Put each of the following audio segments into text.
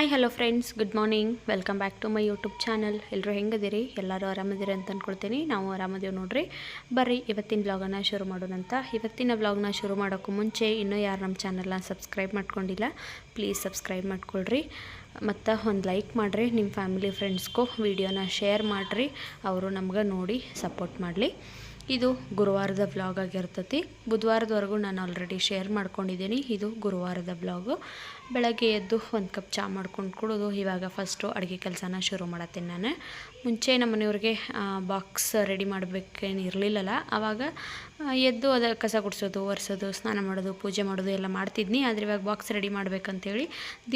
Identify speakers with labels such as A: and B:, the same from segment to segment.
A: Hi hello friends good morning welcome back to my YouTube channel ಎಲ್ಲರೂ ಹೆಂಗದಿರಿ? ಎಲ್ಲರೂ ಆರಾಮದಿರಿ ಅಂತ ಅಂದ್ಕೊಳ್ತೀನಿ ನಾವು ಆರಾಮದೇವು ನೋಡ್ರಿ. ಬರ್ರಿ, ಇವತ್ತಿನ ಬ್ಲಾಗನ್ನು ಶುರು ಮಾಡೋಣಂತ ಇವತ್ತಿನ ಬ್ಲಾಗ್ನ ಶುರು ಮಾಡೋಕ್ಕೂ ಮುಂಚೆ ಇನ್ನೂ ಯಾರು ನಮ್ಮ ಚಾನಲ್ನ ಸಬ್ಸ್ಕ್ರೈಬ್ ಮಾಡ್ಕೊಂಡಿಲ್ಲ ಪ್ಲೀಸ್ ಸಬ್ಸ್ಕ್ರೈಬ್ ಮಾಡ್ಕೊಳ್ರಿ. ಮತ್ತು ಒಂದು ಲೈಕ್ ಮಾಡಿರಿ ನಿಮ್ಮ ಫ್ಯಾಮಿಲಿ ಫ್ರೆಂಡ್ಸ್ಗೂ ವಿಡಿಯೋನ ಶೇರ್ ಮಾಡಿರಿ. ಅವರು ನಮ್ಗೆ ನೋಡಿ ಸಪೋರ್ಟ್ ಮಾಡಲಿ. ಇದು ಗುರುವಾರದ ಬ್ಲಾಗ್ ಆಗಿರ್ತತಿ. ಬುಧವಾರದವರೆಗೂ ನಾನು ಆಲ್ರೆಡಿ ಶೇರ್ ಮಾಡ್ಕೊಂಡಿದ್ದೀನಿ. ಇದು ಗುರುವಾರದ ಬ್ಲಾಗು ಬೆಳಗ್ಗೆ ಎದ್ದು ಒಂದು ಕಪ್ ಚಹಾ ಮಾಡ್ಕೊಂಡು ಕುಡಿದು ಇವಾಗ ಫಸ್ಟು ಅಡುಗೆ ಕೆಲಸನ ಶುರು ಮಾಡತ್ತೀನಿ ನಾನು. ಮುಂಚೆ ನಮ್ಮ ಮನೆಯವ್ರಿಗೆ ಬಾಕ್ಸ್ ರೆಡಿ ಮಾಡಬೇಕೇನು ಇರಲಿಲ್ಲಲ್ಲ ಆವಾಗ ಎದ್ದು ಅದ ಕಸ ಗುಡಿಸೋದು, ಒರೆಸೋದು, ಸ್ನಾನ ಮಾಡೋದು, ಪೂಜೆ ಮಾಡೋದು ಎಲ್ಲ ಮಾಡ್ತಿದ್ನಿ. ಆದರೆ ಇವಾಗ ಬಾಕ್ಸ್ ರೆಡಿ ಮಾಡಬೇಕಂತೇಳಿ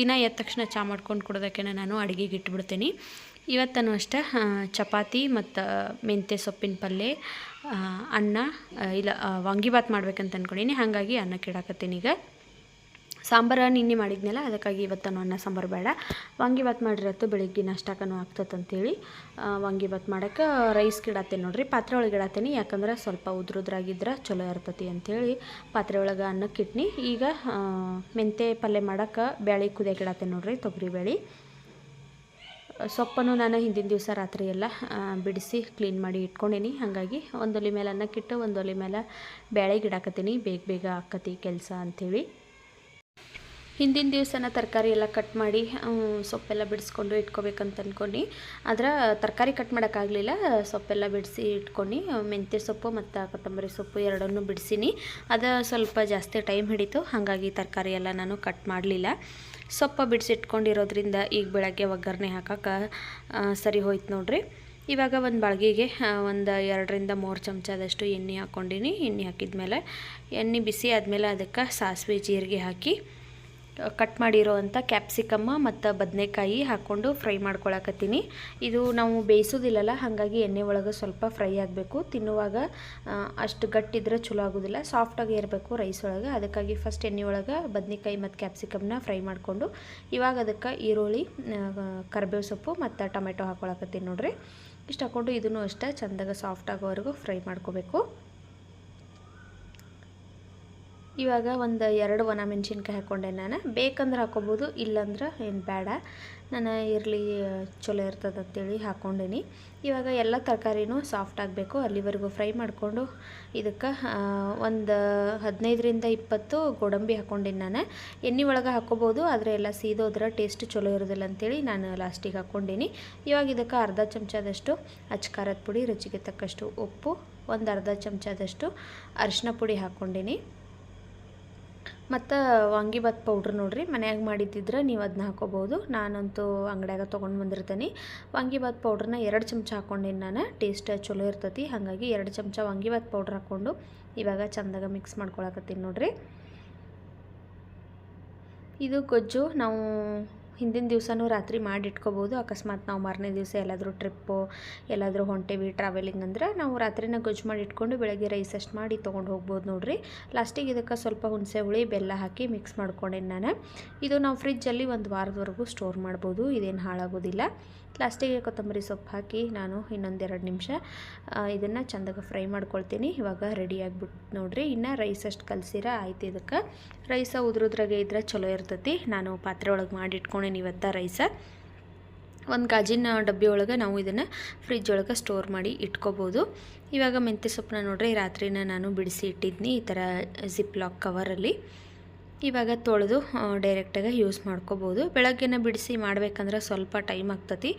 A: ದಿನ ಎದ್ದ ತಕ್ಷಣ ಚಹಾ ಮಾಡ್ಕೊಂಡು ಕುಡೋದಕ್ಕೆ ನಾನು ಅಡುಗೆಗೆ ಇಟ್ಬಿಡ್ತೀನಿ. ಇವತ್ತೂ ಅಷ್ಟೇ ಚಪಾತಿ ಮತ್ತು ಮೆಂತ್ಯ ಸೊಪ್ಪಿನ ಪಲ್ಯ ಅನ್ನ ಇಲ್ಲ ವಾಂಗಿಬಾತ್ ಮಾಡ್ಬೇಕಂತ ಅಂದ್ಕೊಂಡೀನಿ ಹಾಗಾಗಿ ಅನ್ನಕ್ಕೆ ಇಡಾಕತ್ತೀನಿ ಈಗ. ಸಾಂಬಾರು ನಿನ್ನೆ ಮಾಡಿದ್ನಲ್ಲ ಅದಕ್ಕಾಗಿ ಇವತ್ತನೂ ಅನ್ನ ಸಾಂಬಾರು ಬೇಡ. ವಾಂಗಿಬಾತ್ ಮಾಡಿರತ್ತು ಬೆಳಿಗ್ಗೆ ನಾಷ್ಟಕ್ಕೂ ಆಗ್ತದೆ ಅಂತೇಳಿ ಆ, ವಾಂಗಿಬಾತ್ ಮಾಡೋಕ್ಕೆ ರೈಸ್ ಇಡತ್ತೇನೆ ನೋಡ್ರಿ ಪಾತ್ರೆ ಒಳಗೆ ಇಡತ್ತೀನಿ ಯಾಕಂದ್ರೆ ಸ್ವಲ್ಪ ಉದ್ರುದ್ರಾಗಿದ್ರೆ ಚಲೋ ಇರ್ತತಿ ಅಂಥೇಳಿ ಪಾತ್ರೆ ಒಳಗೆ ಅನ್ನಕ್ಕೆ ಇಟ್ನಿ ಈಗ ಮೆಂತೆ ಪಲ್ಯ ಮಾಡೋಕ್ಕೆ ಬ್ಯಾಳಿ ಕುದಿಯಕ್ಕೆ ಇಡತ್ತೇನೆ ನೋಡ್ರಿ ತೊಗರಿ ಬೇಳೆ ಸೊಪ್ಪನ್ನು ನಾನು ಹಿಂದಿನ ದಿವಸ ರಾತ್ರಿ ಎಲ್ಲ ಬಿಡಿಸಿ ಕ್ಲೀನ್ ಮಾಡಿ ಇಟ್ಕೊಂಡೀನಿ. ಹಾಗಾಗಿ ಒಂದು ಒಲೆ ಮೇಲೆ ಅನ್ನಕ್ಕಿಟ್ಟು ಒಂದು ಒಲೆ ಮೇಲೆ ಬ್ಯಾಳೆಗೆ ಇಡಾಕತ್ತೀನಿ ಬೇಗ ಬೇಗ ಆಕತಿ ಕೆಲಸ ಅಂಥೇಳಿ ಹಿಂದಿನ ದಿವಸನ ತರಕಾರಿ ಎಲ್ಲ ಕಟ್ ಮಾಡಿ ಸೊಪ್ಪೆಲ್ಲ ಬಿಡಿಸ್ಕೊಂಡು ಇಟ್ಕೋಬೇಕಂತ ಅಂದ್ಕೊಂಡು ಆದ್ರೆ ತರಕಾರಿ ಕಟ್ ಮಾಡೋಕ್ಕಾಗಲಿಲ್ಲ ಸೊಪ್ಪೆಲ್ಲ ಬಿಡಿಸಿ ಇಟ್ಕೊಂಡು, ಮೆಂತ್ಯ ಸೊಪ್ಪು ಮತ್ತು ಕೊತ್ತಂಬರಿ ಸೊಪ್ಪು ಎರಡನ್ನು ಬಿಡಿಸೀನಿ. ಅದು ಸ್ವಲ್ಪ ಜಾಸ್ತಿ ಟೈಮ್ ಹಿಡಿತು. ಹಾಗಾಗಿ ತರಕಾರಿ ಎಲ್ಲ ನಾನು ಕಟ್ ಮಾಡಲಿಲ್ಲ. ಸೊಪ್ಪು ಬಿಡಿಸಿಟ್ಕೊಂಡಿರೋದ್ರಿಂದ ಈಗ ಬೆಳಗ್ಗೆ ಒಗ್ಗರಣೆ ಹಾಕೋಕೆ ಸರಿ ಹೋಯ್ತು ನೋಡ್ರಿ. ಇವಾಗ ಒಂದು ಬಾಳ್ಗಿಗೆ ಒಂದು ಎರಡರಿಂದ ಮೂರು ಚಮಚದಷ್ಟು ಎಣ್ಣೆ ಹಾಕ್ಕೊಂಡಿನಿ ಎಣ್ಣೆ ಹಾಕಿದ ಮೇಲೆ ಎಣ್ಣೆ ಬಿಸಿ ಆದಮೇಲೆ ಅದಕ್ಕೆ ಸಾಸಿವೆ ಜೀರಿಗೆ ಹಾಕಿ ಕಟ್ ಮಾಡಿರೋ ಅಂಥ ಕ್ಯಾಪ್ಸಿಕಮ್ಮ ಮತ್ತು ಬದನೆಕಾಯಿ ಹಾಕ್ಕೊಂಡು ಫ್ರೈ ಮಾಡ್ಕೊಳಕತ್ತೀನಿ. ಇದು ನಾವು ಬೇಯಿಸೋದಿಲ್ಲಲ್ಲ, ಹಾಗಾಗಿ ಎಣ್ಣೆ ಒಳಗೆ ಸ್ವಲ್ಪ ಫ್ರೈ ಆಗಬೇಕು. ತಿನ್ನುವಾಗ ಅಷ್ಟು ಗಟ್ಟಿದ್ರೆ ಚಲೋ ಆಗೋದಿಲ್ಲ. ಸಾಫ್ಟಾಗಿ ಇರಬೇಕು ರೈಸ್ ಒಳಗೆ. ಅದಕ್ಕಾಗಿ ಫಸ್ಟ್ ಎಣ್ಣೆ ಒಳಗೆ ಬದನೆಕಾಯಿ ಮತ್ತು ಕ್ಯಾಪ್ಸಿಕಮ್ನ ಫ್ರೈ ಮಾಡಿಕೊಂಡು, ಇವಾಗ ಅದಕ್ಕೆ ಈರುಳ್ಳಿ ಕರಿಬೇವು ಸೊಪ್ಪು ಮತ್ತು ಟೊಮೆಟೊ ಹಾಕ್ಕೊಳಕತ್ತೀನಿ ನೋಡ್ರಿ. ಇಷ್ಟು ಹಾಕ್ಕೊಂಡು ಇದನ್ನು ಅಷ್ಟೇ ಚೆಂದಾಗ ಸಾಫ್ಟ್ ಆಗೋವರೆಗೂ ಫ್ರೈ ಮಾಡ್ಕೋಬೇಕು. ಇವಾಗ ಒಂದು ಎರಡು ಒಣ ಮೆಣಸಿನ್ಕಾಯಿ ಹಾಕ್ಕೊಂಡೆ ನಾನು. ಬೇಕಂದ್ರೆ ಹಾಕ್ಕೊಬೋದು, ಇಲ್ಲಂದ್ರೆ ಏನು ಬೇಡ. ನಾನು ಇರಲಿ ಚಲೋ ಇರ್ತದೆ ಅಂತೇಳಿ ಹಾಕ್ಕೊಂಡೇನಿ. ಇವಾಗ ಎಲ್ಲ ತರಕಾರಿನೂ ಸಾಫ್ಟ್ ಆಗಬೇಕು. ಅಲ್ಲಿವರೆಗೂ ಫ್ರೈ ಮಾಡಿಕೊಂಡು ಇದಕ್ಕೆ ಒಂದು ಹದಿನೈದರಿಂದ ಇಪ್ಪತ್ತು ಗೋಡಂಬಿ ಹಾಕ್ಕೊಂಡೇನಿ ನಾನು. ಎಣ್ಣೆ ಒಳಗೆ ಹಾಕ್ಕೋಬೋದು, ಆದರೆ ಎಲ್ಲ ಸೀದೋದ್ರೆ ಟೇಸ್ಟ್ ಚಲೋ ಇರೋದಿಲ್ಲ ಅಂತೇಳಿ ನಾನು ಲಾಸ್ಟಿಗೆ ಹಾಕ್ಕೊಂಡೇನಿ. ಇವಾಗ ಇದಕ್ಕೆ ಅರ್ಧ ಚಮಚದಷ್ಟು ಅಚ್ಚ ಖಾರದ ಪುಡಿ, ರುಚಿಗೆ ತಕ್ಕಷ್ಟು ಉಪ್ಪು, ಒಂದು ಅರ್ಧ ಚಮಚದಷ್ಟು ಅರಿಶಿನ ಪುಡಿ ಹಾಕ್ಕೊಂಡೀನಿ. ಮತ್ತು ವಾಂಗಿಬಾತ್ ಪೌಡ್ರ್ ನೋಡಿರಿ, ಮನ್ಯಾಗ ಮಾಡಿದ್ದಿದ್ರೆ ನೀವು ಅದನ್ನ ಹಾಕೋಬೋದು ನಾನಂತೂ ಅಂಗಡ್ಯಾಗ ತೊಗೊಂಡು ಬಂದಿರ್ತೀನಿ. ವಾಂಗಿಬಾತ್ ಪೌಡ್ರನ್ನ ಎರಡು ಚಮಚ ಹಾಕ್ಕೊಂಡಿನಿ ನಾನು ಟೇಸ್ಟ್ ಚಲೋ ಇರ್ತೈತಿ. ಹಾಗಾಗಿ ಎರಡು ಚಮಚ ವಾಂಗಿಬಾತ್ ಪೌಡ್ರ್ ಹಾಕ್ಕೊಂಡು ಇವಾಗ ಚಂದಾಗ ಮಿಕ್ಸ್ ಮಾಡ್ಕೊಳಕತ್ತೀನಿ ನೋಡಿರಿ. ಇದು ಗೊಜ್ಜು, ನಾವು ಹಿಂದಿನ ದಿವಸನೂ ರಾತ್ರಿ ಮಾಡಿ ಇಟ್ಕೋಬೋದು. ಅಕಸ್ಮಾತ್ ನಾವು ಮಾರನೇ ದಿವಸ ಎಲ್ಲಾದರೂ ಟ್ರಿಪ್ಪು, ಎಲ್ಲಾದರೂ ಹೊಂಟೇವಿ ಟ್ರಾವೆಲಿಂಗ್ ಅಂದ್ರೆ ನಾವು ರಾತ್ರಿನ ಗೊಜ್ಜು ಮಾಡಿ ಇಟ್ಕೊಂಡು ಬೆಳಗ್ಗೆ ರೈಸ್ ಅಷ್ಟು ಮಾಡಿ ತೊಗೊಂಡು ಹೋಗ್ಬೋದು ನೋಡಿರಿ. ಲಾಸ್ಟಿಗೆ ಇದಕ್ಕೆ ಸ್ವಲ್ಪ ಹುಣಸೆ ಹುಳಿ, ಬೆಲ್ಲ ಹಾಕಿ ಮಿಕ್ಸ್ ಮಾಡ್ಕೊಂಡೇನೆ ನಾನು. ಇದು ನಾವು ಫ್ರಿಜ್ಜಲ್ಲಿ ಒಂದು ವಾರದವರೆಗೂ ಸ್ಟೋರ್ ಮಾಡ್ಬೋದು, ಇದೇನು ಹಾಳಾಗೋದಿಲ್ಲ. ಲಾಸ್ಟಿಗೆ ಕೊತ್ತಂಬರಿ ಸೊಪ್ಪು ಹಾಕಿ ನಾನು ಇನ್ನೊಂದೆರಡು ನಿಮಿಷ ಇದನ್ನು ಚಂದಾಗ ಫ್ರೈ ಮಾಡ್ಕೊಳ್ತೀನಿ. ಇವಾಗ ರೆಡಿ ಆಗಿಬಿಟ್ಟು ನೋಡ್ರಿ. ಇನ್ನು ರೈಸ್ ಅಷ್ಟು ಕಲಸಿರ, ಆಯ್ತು ಇದಕ್ಕೆ. ರೈಸ ಉದ್ರದ್ರಾಗೆ ಇದ್ರೆ ಚಲೋ ಇರ್ತೈತಿ. ನಾನು ಪಾತ್ರೆ ಒಳಗೆ ಮಾಡಿ ಇಟ್ಕೊಂಡೇನಿ ಇವತ್ತು ರೈಸ. ಒಂದು ಗಾಜಿನ ಡಬ್ಬಿ ಒಳಗೆ ನಾವು ಇದನ್ನು ಫ್ರಿಜ್ ಒಳಗೆ ಸ್ಟೋರ್ ಮಾಡಿ ಇಟ್ಕೋಬೋದು. ಇವಾಗ ಮೆಂತ್ಯ ಸೊಪ್ಪನ್ನ ನೋಡ್ರಿ, ರಾತ್ರಿನ ನಾನು ಬಿಡಿಸಿ ಇಟ್ಟಿದ್ನಿ, ಈ ಥರ ಜಿಪ್ ಲಾಕ್ ಕವರಲ್ಲಿ ಇವಾಗ ತೊಳೆದು ಡೈರೆಕ್ಟಾಗಿ ಯೂಸ್ ಮಾಡ್ಕೋಬೋದು. ಬೆಳಗ್ಗೆನ ಬಿಡಿಸಿ ಮಾಡಬೇಕಂದ್ರೆ ಸ್ವಲ್ಪ ಟೈಮ್ ಆಗ್ತತಿ.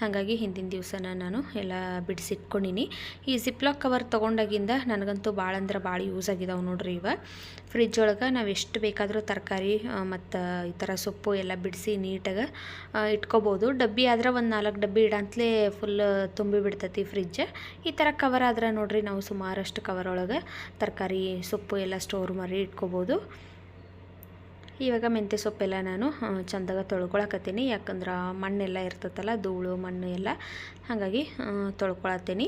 A: ಹಾಗಾಗಿ ಹಿಂದಿನ ದಿವಸನ ನಾನು ಎಲ್ಲ ಬಿಡಿಸಿಟ್ಕೊಂಡಿನಿ. ಈ ಜಿಪ್ಲಾಕ್ ಕವರ್ ತೊಗೊಂಡಾಗಿಂದ ನನಗಂತೂ ಭಾಳ ಅಂದ್ರೆ ಭಾಳ ಯೂಸ್ ಆಗಿದಾವೆ ನೋಡ್ರಿ ಇವ. ಫ್ರಿಜ್ ಒಳಗೆ ನಾವು ಎಷ್ಟು ಬೇಕಾದರೂ ತರಕಾರಿ ಮತ್ತು ಈ ಥರ ಸೊಪ್ಪು ಎಲ್ಲ ಬಿಡಿಸಿ ನೀಟಾಗಿ ಇಟ್ಕೋಬೋದು. ಡಬ್ಬಿ ಆದ್ರೆ ಒಂದು ನಾಲ್ಕು ಡಬ್ಬಿ ಇಡಂತಲೇ ಫುಲ್ ತುಂಬಿ ಬಿಡ್ತೈತಿ ಫ್ರಿಜ್ ಈ ಥರ ಕವರ್ ಆದ್ರೆ ನೋಡ್ರಿ ನಾವು ಸುಮಾರಷ್ಟು ಕವರ್ ಒಳಗೆ ತರಕಾರಿ, ಸೊಪ್ಪು ಎಲ್ಲ ಸ್ಟೋರ್ ಮಾಡಿ ಇಟ್ಕೋಬೋದು. ಇವಾಗ ಮೆಂತ್ಯ ಸೊಪ್ಪೆಲ್ಲ ನಾನು ಚಂದಾಗ ತೊಳ್ಕೊಳಕತ್ತೀನಿ. ಯಾಕಂದ್ರೆ ಮಣ್ಣೆಲ್ಲ ಇರ್ತೈತಲ್ಲ ಧೂಳು, ಮಣ್ಣು ಎಲ್ಲ, ಹಾಗಾಗಿ ತೊಳ್ಕೊಳತ್ತೀನಿ.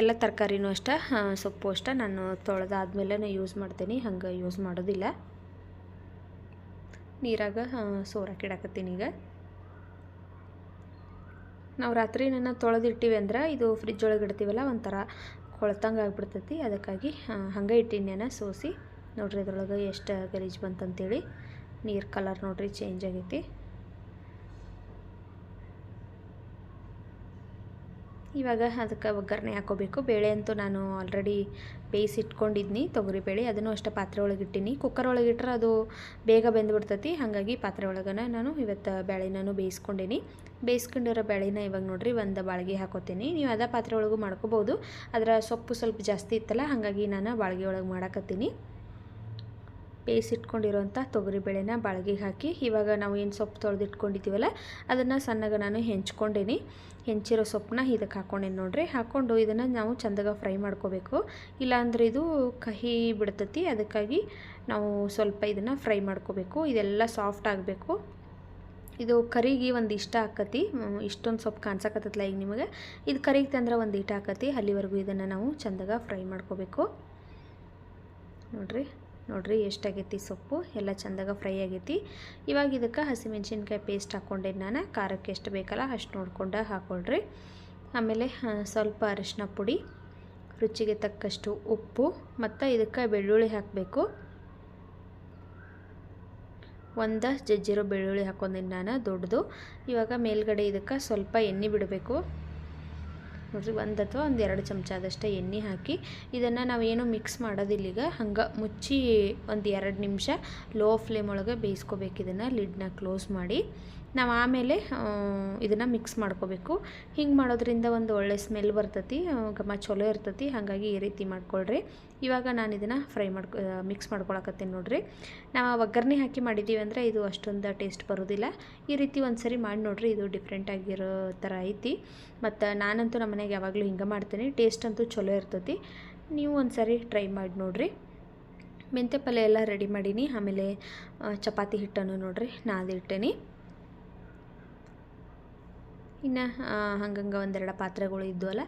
A: ಎಲ್ಲ ತರಕಾರಿನೂ ಅಷ್ಟೇ ಸೊಪ್ಪು ಅಷ್ಟೇ ನಾನು ತೊಳೆದಾದ್ಮೇಲೆ ಯೂಸ್ ಮಾಡ್ತೀನಿ. ಹಂಗೆ ಯೂಸ್ ಮಾಡೋದಿಲ್ಲ. ನೀರಾಗ ಸೋರಾಕಿಡಾಕತ್ತೀನಿ ಈಗ. ನಾವು ರಾತ್ರಿ ನನ್ನ ತೊಳೆದಿಟ್ಟಿವಿ ಅಂದ್ರೆ ಇದು ಫ್ರಿಜ್ ಒಳಗೆ ಇಡ್ತೀವಲ್ಲ, ಒಂಥರ ಕೊಳ್ತಂಗೆ ಆಗ್ಬಿಡ್ತೈತಿ. ಅದಕ್ಕಾಗಿ ಹಂಗೆ ಇಟ್ಟಿನ ಸೋಸಿ. ನೋಡ್ರಿ ಇದ್ರೊಳಗೆ ಎಷ್ಟು ಗಲೀಜು ಬಂತಂತೇಳಿ ನೀರು ಕಲರ್ ನೋಡ್ರಿ ಚೇಂಜ್ ಆಗೈತಿ. ಇವಾಗ ಅದಕ್ಕೆ ಒಗ್ಗರಣೆ ಹಾಕೋಬೇಕು. ಬೇಳೆ ಅಂತೂ ನಾನು ಆಲ್ರೆಡಿ ಬೇಯಿಸಿ ತೊಗರಿ ಬೇಳೆ. ಅದನ್ನು ಅಷ್ಟೇ ಪಾತ್ರೆ ಒಳಗೆ ಇಟ್ಟೀನಿ. ಕುಕ್ಕರ್ ಒಳಗೆ ಇಟ್ಟರೆ ಅದು ಬೇಗ ಬೆಂದುಬಿಡ್ತತಿ ಹಾಗಾಗಿ ಪಾತ್ರೆ ಒಳಗನ ನಾನು ಇವತ್ತು ಬೇಳೆನೂ ಬೇಯಿಸ್ಕೊಂಡೀನಿ. ಬೇಯಿಸ್ಕೊಂಡಿರೋ ಬೇಳೆನ ಇವಾಗ ನೋಡಿರಿ ಒಂದು ಬಾಳ್ಗೆ ಹಾಕೋತೀನಿ. ನೀವು ಅದೇ ಪಾತ್ರೆ ಒಳಗೂ ಮಾಡ್ಕೋಬೋದು. ಅದರ ಸೊಪ್ಪು ಸ್ವಲ್ಪ ಜಾಸ್ತಿ ಇತ್ತಲ್ಲ, ಹಾಗಾಗಿ ನಾನು ಬಾಳ್ಗೆ ಒಳಗೆ ಮಾಡಾಕತ್ತೀನಿ. ಬೇಯಿಸಿಟ್ಕೊಂಡಿರೋಂಥ ತೊಗರಿಬೇಳೆನ ಬಾಳ್ಗೆಗೆ ಹಾಕಿ ಇವಾಗ ನಾವು ಏನು ಸೊಪ್ಪು ತೊಳೆದಿಟ್ಕೊಂಡಿದ್ದೀವಲ್ಲ ಅದನ್ನು ಸಣ್ಣಗೆ ನಾನು ಹೆಂಚ್ಕೊಂಡೇನಿ. ಹೆಂಚಿರೋ ಸೊಪ್ಪನ್ನ ಇದಕ್ಕೆ ಹಾಕ್ಕೊಂಡೇನಿ ನೋಡ್ರಿ. ಹಾಕ್ಕೊಂಡು ಇದನ್ನು ನಾವು ಚಂದಾಗ ಫ್ರೈ ಮಾಡ್ಕೋಬೇಕು. ಇಲ್ಲಾಂದ್ರೆ ಇದು ಕಹಿ ಬಿಡ್ತತಿ, ಅದಕ್ಕಾಗಿ ನಾವು ಸ್ವಲ್ಪ ಇದನ್ನು ಫ್ರೈ ಮಾಡ್ಕೋಬೇಕು. ಇದೆಲ್ಲ ಸಾಫ್ಟ್ ಆಗಬೇಕು. ಇದು ಕರಿಗೆ ಒಂದು ಇಷ್ಟ ಆಕತಿ. ಇಷ್ಟೊಂದು ಸೊಪ್ಪು ಕಾಣ್ಸಕತ್ತಲ್ಲ ಈಗ ನಿಮಗೆ. ಇದು ಕರಿಗೆ ತಂದ್ರೆ ಒಂದು ಇಟ್ಟ ಆಕತಿ. ಅಲ್ಲಿವರೆಗೂ ಇದನ್ನು ನಾವು ಚಂದಾಗ ಫ್ರೈ ಮಾಡ್ಕೋಬೇಕು. ನೋಡ್ರಿ. ನೋಡ್ರಿ ಎಷ್ಟಾಗೈತಿ ಸೊಪ್ಪು? ಎಲ್ಲ ಚಂದಾಗ ಫ್ರೈ ಆಗೈತಿ. ಇವಾಗ ಇದಕ್ಕೆ ಹಸಿಮೆಣ್ಸಿನ್ಕಾಯಿ ಪೇಸ್ಟ್ ಹಾಕ್ಕೊಂಡೆ ನಾನು. ಖಾರಕ್ಕೆ ಎಷ್ಟು ಬೇಕಲ್ಲ ಅಷ್ಟು ನೋಡ್ಕೊಂಡು ಹಾಕ್ಕೊಳ್ರಿ ಆಮೇಲೆ ಸ್ವಲ್ಪ ಅರಿಶಿನ ಪುಡಿ, ರುಚಿಗೆ ತಕ್ಕಷ್ಟು ಉಪ್ಪು ಮತ್ತು ಇದಕ್ಕೆ ಬೆಳ್ಳುಳ್ಳಿ ಹಾಕಬೇಕು. ಒಂದು ಜಜ್ಜಿರೋ ಬೆಳ್ಳುಳ್ಳಿ ಹಾಕೊಂದಿನಿ ನಾನು, ದೊಡ್ಡದು. ಇವಾಗ ಮೇಲ್ಗಡೆ ಇದಕ್ಕೆ ಸ್ವಲ್ಪ ಎಣ್ಣೆ ಬಿಡಬೇಕು. ನೋಡ್ರಿ, ಒಂದು ಅಥವಾ ಒಂದು ಎರಡು ಚಮಚದಷ್ಟು ಎಣ್ಣೆ ಹಾಕಿ ಇದನ್ನು ನಾವೇನು ಮಿಕ್ಸ್ ಮಾಡೋದಿಲ್ಲ ಈಗ. ಹಂಗೆ ಮುಚ್ಚಿ ಒಂದು ಎರಡು ನಿಮಿಷ ಲೋ ಫ್ಲೇಮ್ ಒಳಗೆ ಬೇಯಿಸ್ಕೋಬೇಕು ಇದನ್ನು ಲಿಡ್ನ ಕ್ಲೋಸ್ ಮಾಡಿ. ನಾವು ಆಮೇಲೆ ಇದನ್ನು ಮಿಕ್ಸ್ ಮಾಡ್ಕೋಬೇಕು. ಹಿಂಗೆ ಮಾಡೋದ್ರಿಂದ ಒಂದು ಒಳ್ಳೆ ಸ್ಮೆಲ್ ಬರ್ತತಿ ಘಮ ಚಲೋ ಇರ್ತತಿ. ಹಾಗಾಗಿ ಈ ರೀತಿ ಮಾಡ್ಕೊಳ್ರಿ. ಇವಾಗ ನಾನು ಇದನ್ನು ಫ್ರೈ ಮಾಡ್ಕೊ ಮಿಕ್ಸ್ ಮಾಡ್ಕೊಳಕತ್ತೀನಿ ನೋಡ್ರಿ. ನಾವು ಒಗ್ಗರಣೆ ಹಾಕಿ ಮಾಡಿದ್ದೀವಿ ಅಂದರೆ ಇದು ಅಷ್ಟೊಂದು ಟೇಸ್ಟ್ ಬರೋದಿಲ್ಲ. ಈ ರೀತಿ ಒಂದು ಸರಿ ಮಾಡಿ ನೋಡ್ರಿ, ಇದು ಡಿಫ್ರೆಂಟ್ ಆಗಿರೋ ಥರ ಐತಿ. ಮತ್ತು ನಾನಂತೂ ನಮ್ಮ ಮನೆಗೆ ಯಾವಾಗಲೂ ಹಿಂಗೆ ಮಾಡ್ತೀನಿ. ಟೇಸ್ಟ್ ಅಂತೂ ಚಲೋ ಇರ್ತತಿ. ನೀವು ಒಂದು ಸರಿ ಟ್ರೈ ಮಾಡಿ ನೋಡ್ರಿ. ಮೆಂತ್ಯ ಪಲ್ಯ ಎಲ್ಲ ರೆಡಿ ಮಾಡೀನಿ. ಆಮೇಲೆ ಚಪಾತಿ ಹಿಟ್ಟನ್ನು ನೋಡ್ರಿ. ನಾದಿಟ್ಟೇನಿ. ಇನ್ನು ಹಂಗಂಗೆ ಒಂದೆರಡು ಪಾತ್ರೆಗಳು ಇದ್ವಲ್ಲ,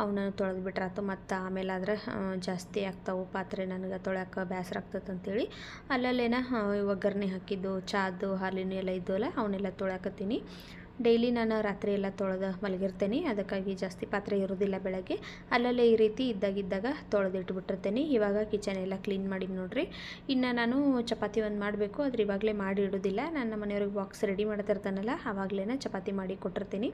A: ಅವನ್ನ ತೊಳೆದು ಬಿಟ್ರಾತು ಮತ್ತು ಆಮೇಲೆ ಆದ್ರೆ ಜಾಸ್ತಿ ಆಗ್ತಾವೆ ಪಾತ್ರೆ ನನಗೆ ತೊಳ್ಯಾಕ ಬೇಸರ ಆಗ್ತದೆ ಅಂತೇಳಿ ಅಲ್ಲಲ್ಲೇನ ಒಗ್ಗರಣೆ ಹಾಕಿದ್ದು, ಚಾದು, ಹಾಲಿನ ಎಲ್ಲ ಇದ್ವಲ್ಲ, ಅವನ್ನೆಲ್ಲ ತೊಳ್ಯಾಕತ್ತೀನಿ. ಡೈಲಿ ನಾನು ರಾತ್ರಿ ಎಲ್ಲ ತೊಳೆದು ಮಲಗಿರ್ತೇನೆ. ಅದಕ್ಕಾಗಿ ಜಾಸ್ತಿ ಪಾತ್ರೆ ಇರೋದಿಲ್ಲ ಬೆಳಗ್ಗೆ. ಅಲ್ಲಲ್ಲೇ ಈ ರೀತಿ ಇದ್ದಾಗಿದ್ದಾಗ ತೊಳೆದಿಟ್ಬಿಟ್ಟಿರ್ತೇನೆ. ಇವಾಗ ಕಿಚನ್ ಎಲ್ಲ ಕ್ಲೀನ್ ಮಾಡಿ ನೋಡಿರಿ. ಇನ್ನು ನಾನು ಚಪಾತಿ ಒಂದು ಮಾಡಬೇಕು. ಆದರೆ ಇವಾಗಲೇ ಮಾಡಿ ಇಡೋದಿಲ್ಲ. ನನ್ನ ಮನೆಯವ್ರಿಗೆ ಬಾಕ್ಸ್ ರೆಡಿ ಮಾಡ್ತಿರ್ತಾನಲ್ಲ ಆವಾಗಲೇ ಚಪಾತಿ ಮಾಡಿ ಕೊಟ್ಟಿರ್ತೀನಿ.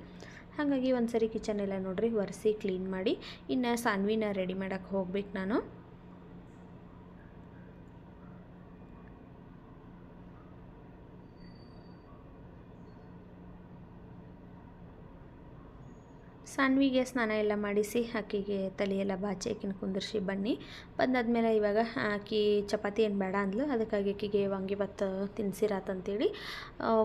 A: ಹಾಗಾಗಿ ಒಂದು ಸರಿ ಕಿಚನ್ ಎಲ್ಲ ನೋಡ್ರಿ ಒರೆಸಿ ಕ್ಲೀನ್ ಮಾಡಿ. ಇನ್ನು ಸಾನ್ವಿನ ರೆಡಿ ಮಾಡೋಕ್ಕೆ ಹೋಗ್ಬೇಕು ನಾನು. ಸಾನ್ವಿಗೆ ಸ್ನಾನ ಎಲ್ಲ ಮಾಡಿಸಿ, ಆಕಿಗೆ ತಲೆಯೆಲ್ಲ ಬಾಚಿ, ಆಕಿನ ಕುಂದಿರ್ಸಿ ಬನ್ನಿ. ಬಂದಾದ್ಮೇಲೆ ಇವಾಗ ಆಕಿ ಚಪಾತಿ ಏನು ಬೇಡ ಅಂದ್ಲು. ಅದಕ್ಕಾಗಿ ಆಕಿಗೆ ಭತ್ತ ತಿನ್ಸಿರಾತಂತೇಳಿ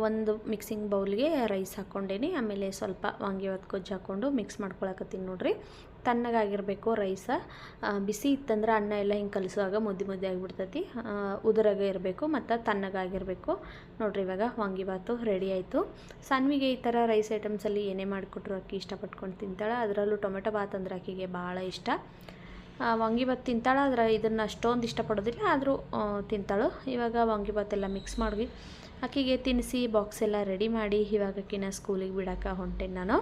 A: ಒಂದು ಮಿಕ್ಸಿಂಗ್ ಬೌಲ್ಗೆ ರೈಸ್ ಹಾಕ್ಕೊಂಡೇನಿ ಆಮೇಲೆ ಸ್ವಲ್ಪ ವಾಂಗಿಭಾತ್ ಗೊಜ್ಜು ಹಾಕ್ಕೊಂಡು ಮಿಕ್ಸ್ ಮಾಡ್ಕೊಳಕತ್ತೀನಿ ನೋಡ್ರಿ. ತಣ್ಣಗಾಗಿರಬೇಕು ರೈಸ. ಬಿಸಿ ಇತ್ತಂದ್ರೆ ಅನ್ನ ಎಲ್ಲ ಹಿಂಗೆ ಕಲಿಸುವಾಗ ಮುದ್ದೆ ಮುದ್ದೆ ಆಗಿಬಿಡ್ತೈತಿ. ಉದುರಾಗೆ ಇರಬೇಕು ಮತ್ತು ತಣ್ಣಗಾಗಿರಬೇಕು. ನೋಡ್ರಿ ಇವಾಗ ವಾಂಗಿಭಾತು ರೆಡಿ ಆಯಿತು. ಸಾನ್ವಿಗೆ ಈ ಥರ ರೈಸ್ ಐಟಮ್ಸಲ್ಲಿ ಏನೇ ಮಾಡಿಕೊಟ್ರು ಅಕ್ಕಿ ಇಷ್ಟಪಟ್ಕೊಂಡು ತಿಂತಾಳೆ. ಅದರಲ್ಲೂ ಟೊಮೆಟೊ ಬಾತ್ ಅಂದ್ರೆ ಅಕ್ಕಿಗೆ ಭಾಳ ಇಷ್ಟ. ವಾಂಗಿಬಾತ್ ತಿಂತಾಳೆ. ಆದ್ರೆ ಇದನ್ನು ಅಷ್ಟೊಂದು ಇಷ್ಟಪಡೋದಿಲ್ಲ, ಆದರೂ ತಿಂತಾಳು. ಇವಾಗ ವಾಂಗಿಭಾತ್ ಎಲ್ಲ ಮಿಕ್ಸ್ ಮಾಡಿ ಅಕ್ಕಿಗೆ ತಿನ್ನಿಸಿ ಬಾಕ್ಸ್ ಎಲ್ಲ ರೆಡಿ ಮಾಡಿ ಇವಾಗ ಅಕ್ಕಿನ ಸ್ಕೂಲಿಗೆ ಬಿಡೋಕೆ ಹೊಂಟೇನೆ ನಾನು.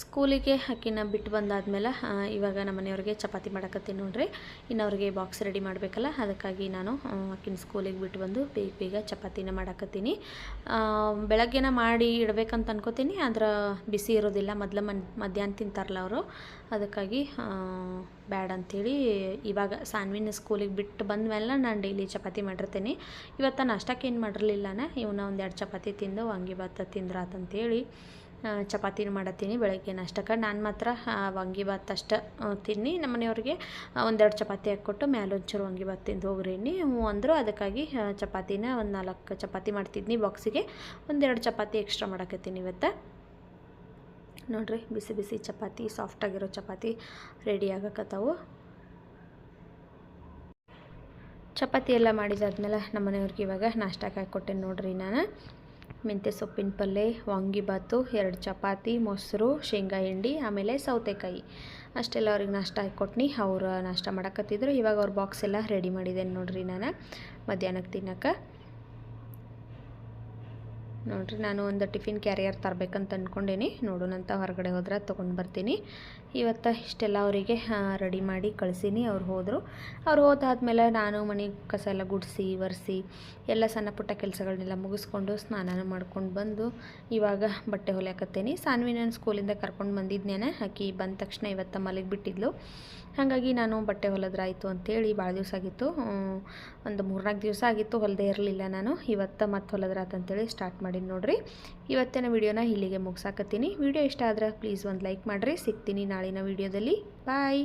A: ಸ್ಕೂಲಿಗೆ ಅಕ್ಕಿನ ಬಿಟ್ಟು ಬಂದಾದ್ಮೇಲೆ ಇವಾಗ ನಮ್ಮ ಮನೆಯವ್ರಿಗೆ ಚಪಾತಿ ಮಾಡಕತ್ತೀನಿ ನೋಡ್ರಿ. ಇನ್ನು ಅವ್ರಿಗೆ ಬಾಕ್ಸ್ ರೆಡಿ ಮಾಡಬೇಕಲ್ಲ, ಅದಕ್ಕಾಗಿ ನಾನು ಅಕ್ಕಿನ ಸ್ಕೂಲಿಗೆ ಬಿಟ್ಟು ಬಂದು ಬೇಗ ಬೇಗ ಚಪಾತಿನ ಮಾಡಕತ್ತೀನಿ. ಬೆಳಗ್ಗೆನ ಮಾಡಿ ಇಡಬೇಕಂತ ಅನ್ಕೋತೀನಿ, ಆದ್ರೆ ಬಿಸಿ ಇರೋದಿಲ್ಲ, ಮೊದಲ ಮನ್, ಮಧ್ಯಾಹ್ನ ತಿಂತಾರಲ್ಲ ಅವರು. ಅದಕ್ಕಾಗಿ ಬ್ಯಾಡ ಅಂಥೇಳಿ ಇವಾಗ ಸಾನ್ವಿನ ಸ್ಕೂಲಿಗೆ ಬಿಟ್ಟು ಬಂದಮೇಲೆ ನಾನು ಡೈಲಿ ಚಪಾತಿ ಮಾಡಿರ್ತೀನಿ. ಇವತ್ತು ನಾಷ್ಟಕ್ಕೆ ಏನು ಮಾಡಿರಲಿಲ್ಲನೇ, ಇವನ್ನ ಒಂದೆರಡು ಚಪಾತಿ ತಿಂದು ವಾಂಗಿಭಾತ್ ತಿಂದ್ರಾತಂತೇಳಿ. ಚಪಾತಿನ ಮಾಡತ್ತೀನಿ ಬೆಳಗ್ಗೆ ನಾಷ್ಟಕ್ಕೆ. ನಾನು ಮಾತ್ರ ವಾಂಗಿಭಾತ್ ಅಷ್ಟು ತಿನ್ನಿ. ನಮ್ಮ ಮನೆಯವ್ರಿಗೆ ಒಂದೆರಡು ಚಪಾತಿ ಹಾಕ್ಕೊಟ್ಟು ಮ್ಯಾಲೊಂಚೂರು ವಾಂಗಿಭಾತ್ ತಿಂದು ಹೋಗ್ರಿ ಅನ್ನಿ. ಹ್ಞೂ ಅಂದರು ಅದಕ್ಕಾಗಿ ಚಪಾತಿನ ಒಂದು ನಾಲ್ಕು ಚಪಾತಿ ಮಾಡ್ತಿದ್ನಿ ಬಾಕ್ಸಿಗೆ. ಒಂದೆರಡು ಚಪಾತಿ ಎಕ್ಸ್ಟ್ರಾ ಮಾಡಕತ್ತೀನಿ ಇವತ್ತು. ನೋಡ್ರಿ, ಬಿಸಿ ಬಿಸಿ ಚಪಾತಿ ಸಾಫ್ಟಾಗಿರೋ ಚಪಾತಿ ರೆಡಿ ಆಗಕತ್ತಾವು. ಚಪಾತಿ ಎಲ್ಲ ಮಾಡಿದಾದ್ಮೇಲೆ ನಮ್ಮ ಮನೆಯವ್ರಿಗೆ ಇವಾಗ ನಾಷ್ಟಕ್ಕೆ ಹಾಕ್ಕೊಟ್ಟೆ ನೋಡ್ರಿ ನಾನು. ಮೆಂತ್ಯ ಸೊಪ್ಪಿನ ಪಲ್ಯ ವಾಂಗಿಭಾತು, ಎರಡು ಚಪಾತಿ, ಮೊಸರು, ಶೇಂಗಾ ಹಿಂಡಿ, ಆಮೇಲೆ ಸೌತೆಕಾಯಿ. ಅಷ್ಟೆಲ್ಲ ಅವ್ರಿಗೆ ನಾಷ್ಟ ಕೊಟ್ನಿ ಅವ್ರು ನಾಷ್ಟ ಮಾಡಕತ್ತಿದ್ರು. ಇವಾಗ ಅವ್ರ ಬಾಕ್ಸ್ ಎಲ್ಲ ರೆಡಿ ಮಾಡಿದ್ದೇನೆ ನೋಡಿರಿ ನಾನು. ಮಧ್ಯಾಹ್ನಕ್ಕೆ ತಿನ್ನಕ್ಕೆ ನೋಡಿರಿ, ನಾನು ಒಂದು ಟಿಫಿನ್ ಕ್ಯಾರಿಯರ್ ತರಬೇಕಂತ ಅಂದ್ಕೊಂಡೇನಿ ನೋಡೋಣಂತ ಹೊರಗಡೆ ಹೋದ್ರೆ ತೊಗೊಂಡು ಬರ್ತೀನಿ. ಇವತ್ತು ಇಷ್ಟೆಲ್ಲ ಅವರಿಗೆ ರೆಡಿ ಮಾಡಿ ಕಳಿಸೀನಿ. ಅವ್ರು ಹೋದರು. ಅವ್ರು ಹೋದಾದ್ಮೇಲೆ ನಾನು ಮನೆ ಕಸ ಎಲ್ಲ ಗುಡಿಸಿ, ಒರೆಸಿ, ಎಲ್ಲ ಸಣ್ಣ ಪುಟ್ಟ ಕೆಲಸಗಳನ್ನೆಲ್ಲ ಮುಗಿಸ್ಕೊಂಡು ಸ್ನಾನ ಮಾಡ್ಕೊಂಡು ಬಂದು ಇವಾಗ ಬಟ್ಟೆ ಹೊಲಿಯಾಕತ್ತೇನಿ. ಸಾನ್ವಿ ನಾನು ಸ್ಕೂಲಿಂದ ಕರ್ಕೊಂಡು ಬಂದಿದ್ದೇನೆ ಆಕಿ ಬಂದ ತಕ್ಷಣ ಇವತ್ತು ಮಲಗಿ ಬಿಟ್ಟಿದ್ಲು ಹಾಗಾಗಿ ನಾನು ಬಟ್ಟೆ ಹೊಲದ್ರಾಯಿತು ಅಂತೇಳಿ ಭಾಳ ದಿವಸ ಆಗಿತ್ತು. ಒಂದು ಮೂರ್ನಾಲ್ಕು ದಿವಸ ಆಗಿತ್ತು ಹೊಲದೇ ಇರಲಿಲ್ಲ ನಾನು. ಇವತ್ತು ಮತ್ತೆ ಹೊಲದ್ರಾತ ಅಂತೇಳಿ ಸ್ಟಾರ್ಟ್ ಮಾಡೀನಿ ನೋಡ್ರಿ. ಇವತ್ತಿನ ವಿಡಿಯೋನ ಇಲ್ಲಿಗೆ ಮುಗಿಸಾಕತ್ತೀನಿ. ವಿಡಿಯೋ ಇಷ್ಟ ಆದ್ರೆ ಪ್ಲೀಸ್ ಒಂದು ಲೈಕ್ ಮಾಡಿರಿ. ಸಿಗ್ತೀನಿ ನಾಳಿನ ವಿಡಿಯೋದಲ್ಲಿ. ಬಾಯ್